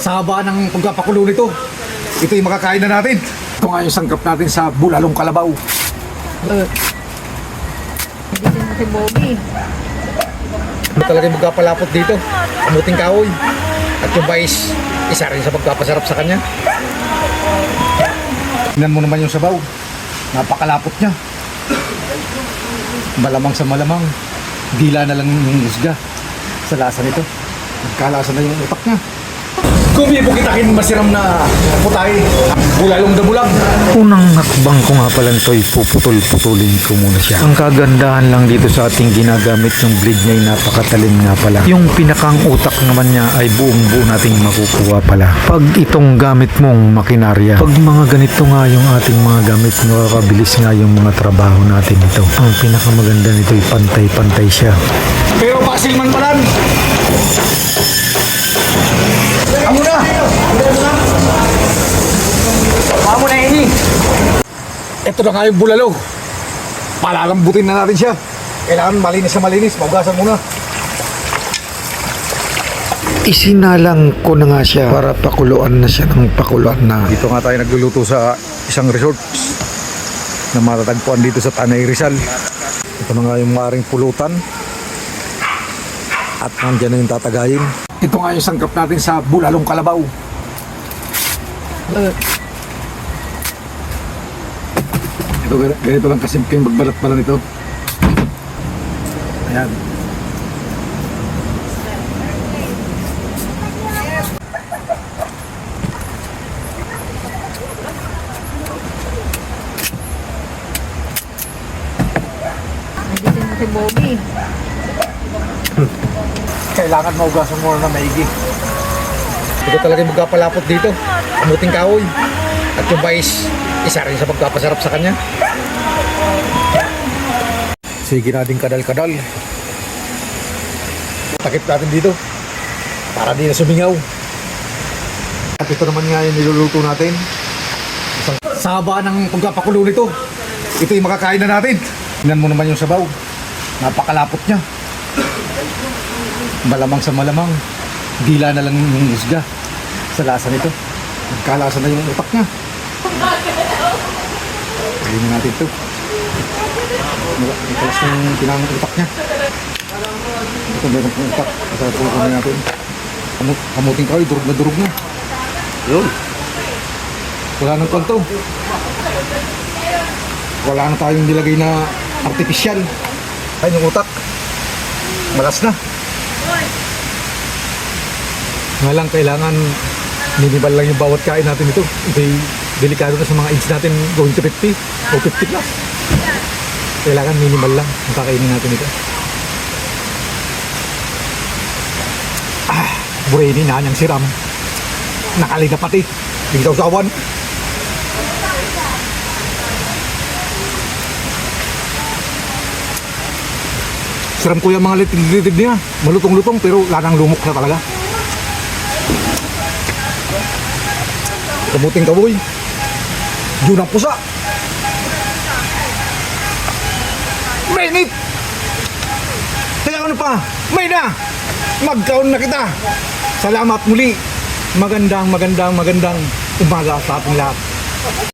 Sa haba ng pagpapakulo nito, ito yung makakain na natin. Ito nga yung sangkap natin sa bulalong kalabaw. Na si Bobby. Ito talaga yung magpapalapot dito. Kamuting kahoy. At yung mais, isa rin sa pagpapasarap sa kanya. Tingnan mo naman yung sabaw. Napakalapot niya. Malamang sa malamang. Dila na lang yung husga sa lasa nito. Nagkalasa na yung utak niya. Kung ipukitakin masiram na putay, bulalong da bulag. Unang hakbang ko nga pala nito ay puputol-putulin ko muna siya. Ang kagandahan lang dito sa ating ginagamit yung blade niya ay napakatalim nga pala. Yung pinakang utak naman niya ay buong buo nating makukuha pala. Pag itong gamit mong makinarya, pag mga ganito nga yung ating mga gamit, nakakabilis nga yung mga trabaho natin ito. Ang pinakamaganda nito ay pantay-pantay siya. Pero pasil man palan. Ito na nga yung bulalo. Palalambutin na natin siya. Kailangan malinis na malinis. Maugasan muna. Isinalang ko na nga siya para pakuluan na siya ng pakuluan na. Dito nga tayo nagluluto sa isang resort na matatagpuan dito sa Tanay Rizal. Ito na nga yung maring pulutan. At nandyan na yung tatagayin. Ito nga yung sangkap natin sa bulalong kalabaw. Ito, gan- ganito lang kasimple yung magbalat pala nito. Ayan. Hindi na si Bobby. Kailangan maugasan mo na maigi. Ito talaga yung magpapalapot dito. Kamuting kahoy. At yung mais, isa rin sa pagpapasarap sa kanya. Sige natin kadal-kadal. Takip natin dito. Para di na sumingaw. At ito naman nga yung niluluto natin. Isang saba ng pagpapakulo nito. Ito yung makakain na natin. Tingnan mo naman yung sabaw. Napakalapot niya malamang sa malamang dila na lang yung husga sa lasa nito nagkalasa na yung utak niya Pagin na natin ito. May kalas na yung pinang utak niya. Ito meron pong utak. Masarap po kami natin. Kamut, kamuting kahoy durug na durug na. Yun. Wala nang kanto wala na tayong nilagay na artificial. Ay yung utak. Malas na. Nga lang kailangan minimal lang yung bawat kain natin ito. Ito'y delikado na sa mga age natin going to 50 o 50 plus. Kailangan minimal lang ang kakainin natin ito. Ah, buraini na niyang siram. Nakaliga pati. Bigtaw sa awan. Siram ko yung mga litid-litid niya. Malutong-lutong pero lanang lumok na talaga. Kamuting kaboy. Yun ang pusa. Mainit! Kaya ano pa? May na! Magkaon na kita! Salamat muli! Magandang, magandang, magandang umaga sa ating lahat.